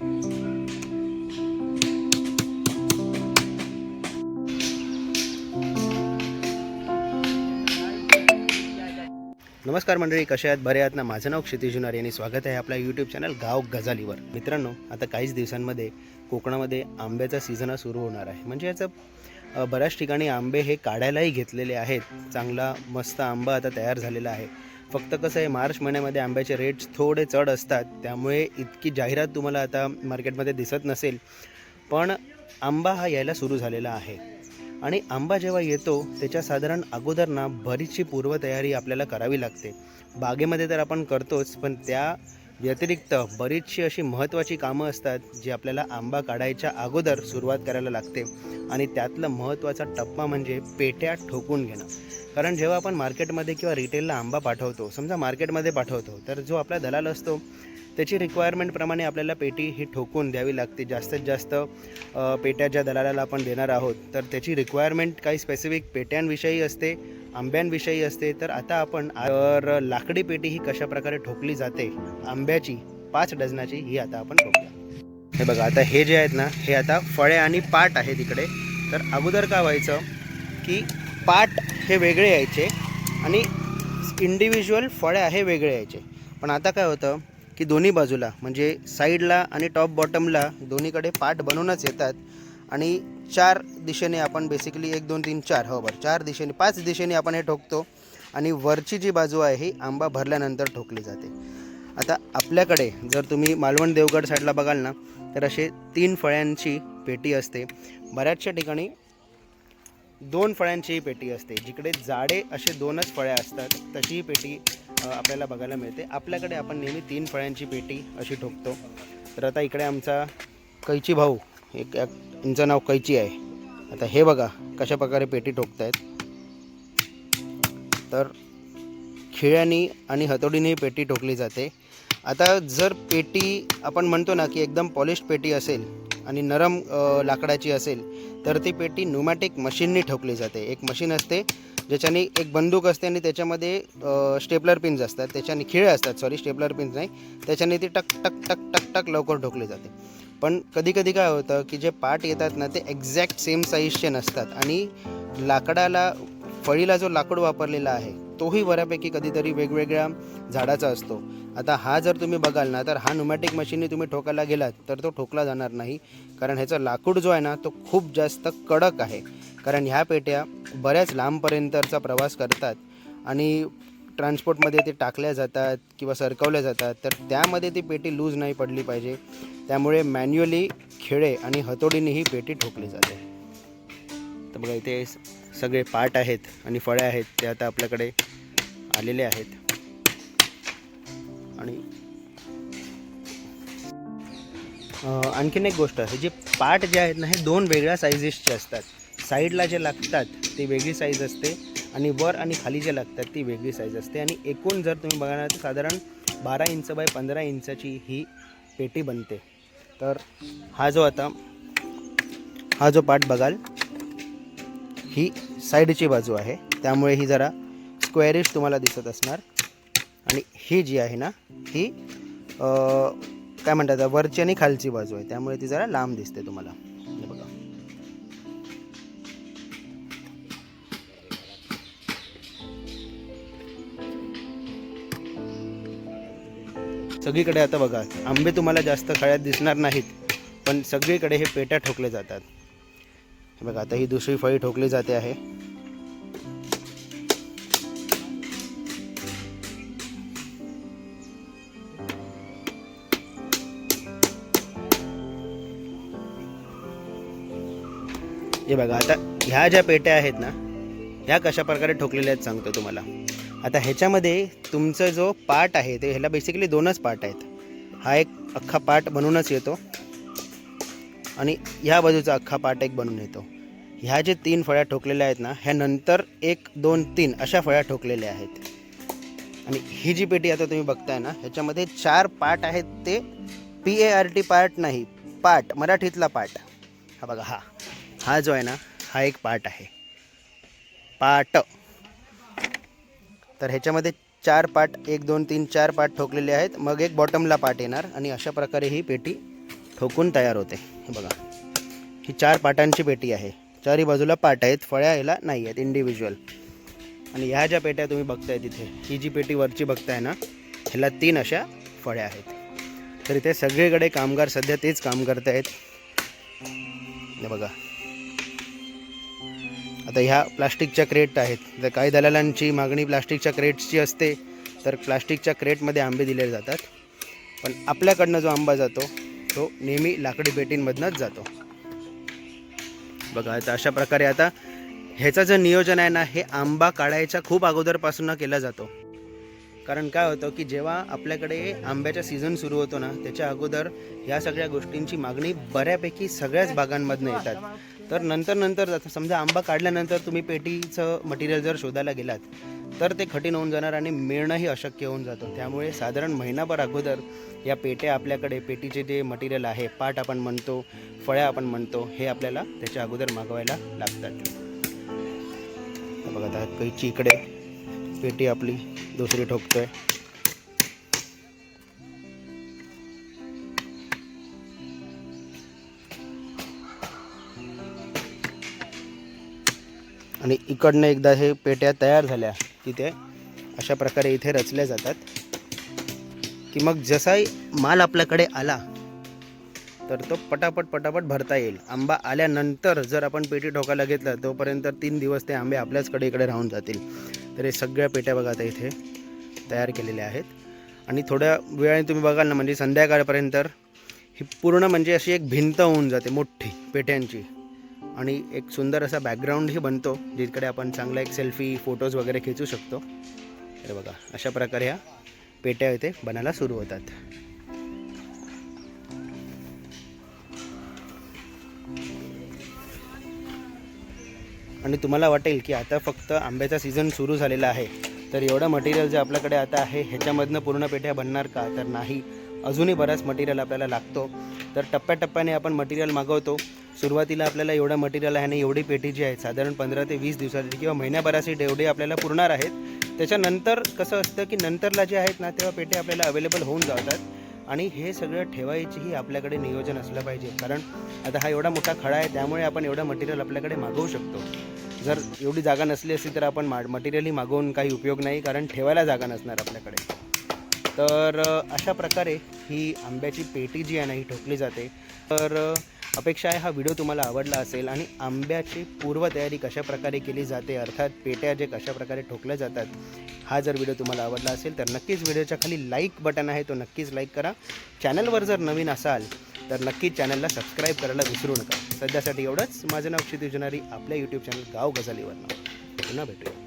नमस्कार मंडळी कशा आहेत? बरे आहात ना? माझं नाव क्षितिज जुनारी आणि स्वागत आहे आपल्या यूट्यूब चॅनल गाव गजालीवर. मित्रांनो आता काहीच दिवसांमध्ये कोकणामध्ये आंब्याचा सीझन हा सुरू होणार आहे. म्हणजे याचं बऱ्याच ठिकाणी आंबे हे काढायलाही घेतलेले आहेत. चांगला मस्त आंबा आता तयार झालेला आहे. फक्त कसं आहे मार्च महिन्यामध्ये आंब्याचे रेट्स थोडे चढ असतात. त्यामुळे इतकी जाहिरात तुम्हाला आता मार्केटमध्ये दिसत नसेल. पण आंबा हा यायला सुरू झालेला आहे. आणि आंबा जेव्हा येतो त्याच्या साधारण अगोदर ना बरीचशी पूर्वतयारी आपल्याला करावी लागते. बागेमध्ये तर आपण करतोच पण त्या व्यतिरिक्त बरीचशी अशी महत्त्वाची कामं असतात जी आपल्याला आंबा काढायच्या अगोदर सुरुवात करायला लागते. आणि त्यातलं महत्त्वाचा टप्पा म्हणजे पेट्या ठोकून घेणं. कारण जेव्हा आपण मार्केटमध्ये किंवा रिटेलला आंबा पाठवतो समजा मार्केटमध्ये पाठवतो तर जो आपला दलाल असतो त्याची रिक्वायरमेंटप्रमाणे आपल्याला पेटी ही ठोकून द्यावी लागते. जास्तीत जास्त पेट्या ज्या दलालाला आपण देणार आहोत तर त्याची रिक्वायरमेंट काही स्पेसिफिक पेट्यांविषयी असते आंब्यांविषयी असते. तर आता आपण तर लाकडी पेटी ही कशा प्रकारे ठोकली जाते आंब्याची पाच डझनाची ही आता आपण ठोकूया हे बघा आता हे जे आहेत ना हे आता फळे आणि पाट आहे तिकडे तर अगोदर काय व्हायचं की पाट हे वेगळे यायचे आणि इंडिव्हिज्युअल फळे आहे वेगळे यायचे. पण आता काय होतं की दोन्ही बाजूला म्हणजे साईडला आणि टॉप बॉटमला दोन्हीकडे पाट बनवूनच येतात. आणि चार दिशेने आपण बेसिकली एक दोन तीन चार हो बरं चार दिशेने पाच दिशेने आपण हे ठोकतो. आणि वरची जी बाजू आहे ही आंबा भरल्यानंतर ठोकली जाते. आता आपल्याकडे जर तुम्ही मालवण देवगड साईडला बघाल ना तर असे तीन फळ्यांची पेटी असते. बऱ्याचशा ठिकाणी दोन फळ्यांचीही पेटी असते. जिकडे जाडे असे दोनच फळ्या असतात तशीही पेटी आपल्याला बघायला मिळते. आपल्याकडे आपण नेहमी तीन फळ्यांची पेटी अशी ठोकतो. तर आता इकडे आमचा कैची भाऊ एक यांचं नाव कैची आहे. आता हे बघा कशा प्रकारे पेटी ठोकत आहेत तर खिळ्यानी आणि हतोडीनेही पेटी ठोकली जाते. आता जर पेटी आपण म्हणतो ना की एकदम पॉलिश पेटी असेल आणि नरम लाकडाची असेल तर ती पेटी न्युमॅटिक मशीननी ठोकली जाते. एक मशीन असते ज्याच्याने एक बंदूक असते आणि त्याच्यामध्ये स्टेपलर पिन्स असतात. त्याच्याने खिळे असतात सॉरी स्टेपलर पिन्स नाही. त्याच्याने ती टक टक टक टक टक लवकर ठोकली जाते. पण कधी कधी काय होतं की जे पार्ट येतात ना ते एक्झॅक्ट सेम साईजचे नसतात. आणि लाकडाला फळीला जो लाकूड वापरलेला आहे तोही बऱ्यापैकी कधीतरी वेगवेगळ्या झाडाचा असतो. आता हा जर तुम्ही बघाल ना तर हा न्यूमॅटिक मशीनने तुम्ही ठोकायला गेलात तर तो ठोकला जाणार नाही. कारण ह्याचा लाकूड जो आहे ना तो खूप जास्त कडक आहे. कारण ह्या पेट्या बऱ्याच लांबपर्यंतचा प्रवास करतात आणि ट्रान्सपोर्टमध्ये ते टाकल्या जातात किंवा सरकवल्या जातात तर त्यामध्ये ती पेटी लूज नाही पडली पाहिजे. त्यामुळे मॅन्युअली खिळे आणि हतोडीने ही पेटी ठोकली जाते. तर बघा इथे सगळे पाट आहेत आणि फळे आहेत ते आता आपल्याकडे आलेले आहेत. आणि आणखीन एक गोष्ट हे जे पाट जे आहेत ना हे दोन वेगळ्या साईजेसचे असतात. साईडला जे लागतात ती वेगळी साईज असते आणि वर आणि खाली जे लागतात ती वेगळी साईज असते. आणि एकूण जर तुम्ही बघणार तर साधारण बारा इंच बाय पंधरा इंचाची ही पेटी बनते. तर हा जो आता हा जो पार्ट बघाल ही साईडची बाजू आहे. त्यामुळे ही जरा स्क्वेअरिश तुम्हाला दिसत असणार. आणि ही जी आहे ना ही काय म्हणतात वरची आणि खालची बाजू आहे. त्यामुळे ती जरा लांब दिसते तुम्हाला. बघा. सगळीकडे आता बघा आंबे तुम्हाला जास्त खळ्यात दिसणार नाहीत पण सगळीकडे हे पेट्या ठोकले जातात. हे बघा आता ही दुसरी फळी ठोकली जाते आहे. हे बघा आता ह्या ज्या पेट्या आहेत ना ह्या कशा प्रकारे ठोकलेल्या आहेत सांगतो तुम्हाला. आता ह्याच्यामध्ये तुमचं जो पार्ट आहे ते ह्याला बेसिकली दोनच पार्ट आहेत. हा एक अख्खा पार्ट बनूनच येतो आणि ह्या बाजूचा अख्खा पार्ट एक बनून येतो. ह्या जे तीन फळ्या ठोकलेल्या आहेत ना ह्या नंतर एक दोन तीन अशा फळ्या ठोकलेल्या आहेत. आणि ही जी पेटी आता तुम्ही बघताय ना ह्याच्यामध्ये चार पार्ट आहेत ते. P A R T part नाही पार्ट मराठीतला पार्ट. हा बघा हा. हा जो आहे ना हा एक पार्ट आहे. पाट तर ह्याच्यामध्ये चार पार्ट एक दोन तीन चार पार्ट ठोकलेले आहेत. मग एक बॉटमला पार्ट येणार आणि अशा प्रकारे ही पेटी ठोकून तयार होते. हे बघा. ही चार पाटांची पेटी आहे. चारही बाजूला पाट आहेत फळ्या याला नाही आहेत इंडिव्हिज्युअल आणि ह्या ज्या पेट्या तुम्ही बघताय तिथे ही जी पेटी वरची बघताय ना ह्याला तीन अशा फळ्या आहेत. तर इथे सगळीकडे कामगार सध्या तेच काम करत आहेत हे बघा. आता ह्या प्लास्टिकच्या क्रेट आहेत. तर काही दलालांची मागणी प्लास्टिकच्या क्रेट्सची असते तर प्लास्टिकच्या क्रेटमध्ये आंबे दिले जातात. पण आपल्याकडनं जो आंबा जातो तो नेहमी लाकडी पेटींमधनंच जातो. बघा आता अशा प्रकारे आता ह्याचं जे नियोजन आहे ना हे आंबा काढायच्या खूप अगोदरपासून केला जातो. कारण काय होतं की जेव्हा आपल्याकडे आंब्याचा सीझन सुरू होतो ना त्याच्या अगोदर ह्या सगळ्या गोष्टींची मागणी बऱ्यापैकी सगळ्याच भागांमधनं येतात. तर नंतर नंतर आता समजा आंबा काढल्यानंतर तुम्ही पेटीचं मटेरियल जर शोधायला गेलात तर ते कठीण होऊन जाणार आणि मिळणंही अशक्य होऊन जातं. त्यामुळे साधारण महिनाभर अगोदर या पेट्या आपल्याकडे पेटीचे जे मटेरियल आहे पाट आपण म्हणतो फळ्या आपण म्हणतो हे आपल्याला त्याच्या अगोदर मागवायला लागतात. बघा आता कैची इकडे पेटी आपली दुसरी ठोकतोय. आणि इकडनं एकदा हे पेट्या तयार झाल्या की ते अशा प्रकारे इथे रचल्या जातात. की मग जसाही माल आपल्याकडे आला तर तो पटापट पटापट भरता येईल. आंबा आल्यानंतर जर आपण पेटी ठोकायला घेतला तोपर्यंत तीन दिवस ते आंबे आपल्याचकडे इकडे राहून जातील. तर हे सगळ्या पेट्या बघा आता इथे तयार केलेल्या आहेत. आणि थोड्या वेळाने तुम्ही बघाल ना म्हणजे संध्याकाळपर्यंत ही पूर्ण म्हणजे अशी एक भिंत होऊन जाते मोठी पेट्यांची. आणि एक सुंदर असा बॅकग्राऊंडही बनतो जिकडे आपण चांगला एक सेल्फी फोटोज वगैरे खेचू शकतो. तर बघा अशा प्रकारे ह्या पेट्या इथे बनायला सुरू होतात. आणि तुम्हाला वाटेल की आता फक्त आंब्याचा सीझन सुरू झालेला आहे. तर एवढं मटेरियल जे आपल्याकडे आता आहे ह्याच्यामधनं पूर्ण पेट्या बनणार का? तर नाही. अजूनही बराच मटेरियल आपल्याला लागतो. तर टप्प्याटप्प्याने आपण मटेरियल मागवतो. सुरुवातीला आपल्याला एवढं मटेरियल आहे आणि एवढी पेटी जी आहे साधारण पंधरा ते वीस दिवसाची किंवा महिन्याभरासाठी एवढी आपल्याला पुरणार आहेत. त्याच्यानंतर कसं असतं की नंतरला जे आहेत ना तेव्हा पेटे आपल्याला अवेलेबल होऊन जातात. आणि हे सगळं ठेवायचीही आपल्याकडे नियोजन असलं पाहिजे. कारण आता हा एवढा मोठा खडा आहे त्यामुळे आपण एवढं मटेरियल आपल्याकडे मागवू शकतो. जर एवढी जागा नसली असती तर आपण मा मटेरियलही मागवून काही उपयोग नाही कारण ठेवायला जागा नसणार आपल्याकडे. तर अशा प्रकारे ही आंब्याची पेटी जी आहे ना ही ठोकली जाते. तर अपेक्षा आहे हा व्हिडिओ तुम्हाला आवडला असेल आणि आंब्याची पूर्वतयारी कशाप्रकारे केली जाते अर्थात पेट्या जे कशाप्रकारे ठोकल्या जातात हा जर व्हिडिओ तुम्हाला आवडला असेल तर नक्कीच व्हिडिओच्या खाली लाईक बटन आहे तो नक्कीच लाईक करा. चॅनलवर जर नवीन असाल तर नक्कीच चॅनलला सबस्क्राईब करायला विसरू नका. सध्यासाठी एवढंच. माझं नाव क्षितिजनारी आपल्या यूट्यूब चॅनल गाव गजालीवर पुन्हा भेटूया.